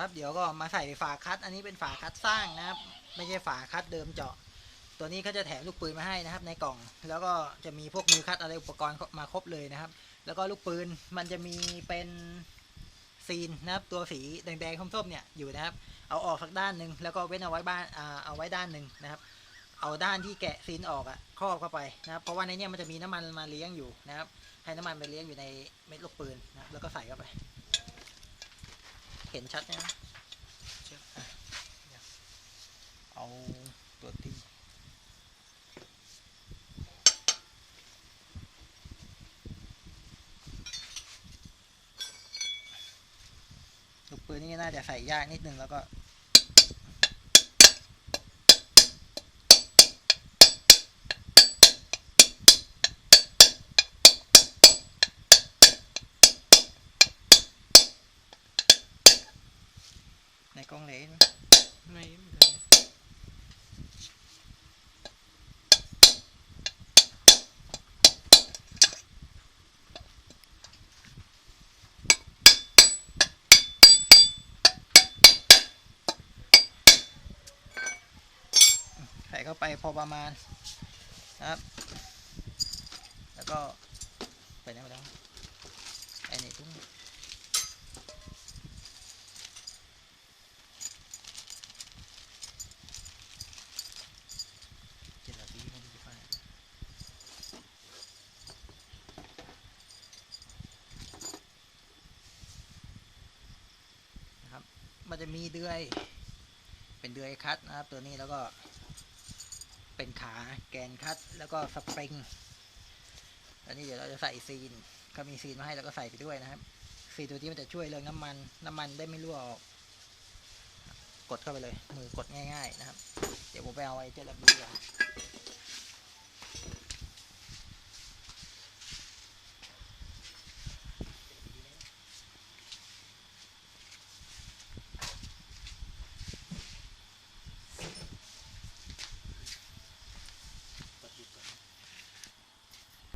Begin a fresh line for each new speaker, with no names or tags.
ครับ เดี๋ยวก็มาใส่ฝาคัด อันนี้เป็นฝาคัดสร้างนะครับ ไม่ใช่ฝาคัดเดิมเจาะ ตัวนี้เขาจะแถมลูกปืนมาให้นะครับ ในกล่อง แล้วก็จะมีพวกมือคัดอะไรอุปกรณ์มาครบเลยนะครับ แล้วก็ลูกปืนมันจะมีเป็นซีนนะครับตัวสีแดงๆส้มๆเนี่ยอยู่นะครับ เอาออกสักด้านหนึ่งแล้วก็เว้นเอาไว้บ้านเอาไว้ด้านหนึ่งนะครับ เอาด้านที่แกะซีนออกอะครอบเข้าไปนะครับเพราะว่าในนี้มันจะมีน้ำมันมาเลี้ยงอยู่นะครับให้น้ำมันไปเลี้ยงอยู่ในเม็ดลูกปืนนะครับแล้วก็ใส่เข้าไป เห็นชัดไหมครับอะเอาตัวตีลูกปืนนี่น่าจะใส่ยากนิดนึงแล้วก็ ในกล้องเหลน
ไม่ไม่ได้
ใส่เข้าไปพอประมาณนะครับ แล้วก็ไปไหนมาแล้วไอ้นี่ตุ้งเจ็ดนาทีไม่ได้จะไปนะครับ มันจะมีเดือย เป็นเดือยคัดนะครับ ตัวนี้แล้วก็ เป็นขาแกนคัดแล้วก็สปริงอันนี้เดี๋ยวเราจะใส่ซีนเขามีซีนมาให้แล้วก็ใส่ไปด้วยนะครับซีนตัวนี้มันจะช่วยเรื่องน้ำมัน น้ำมันได้ไม่รั่วออก กดเข้าไปเลย มือกดง่าย ๆ นะครับ เดี๋ยวผมไปเอาไอ้เจลาบีก่อน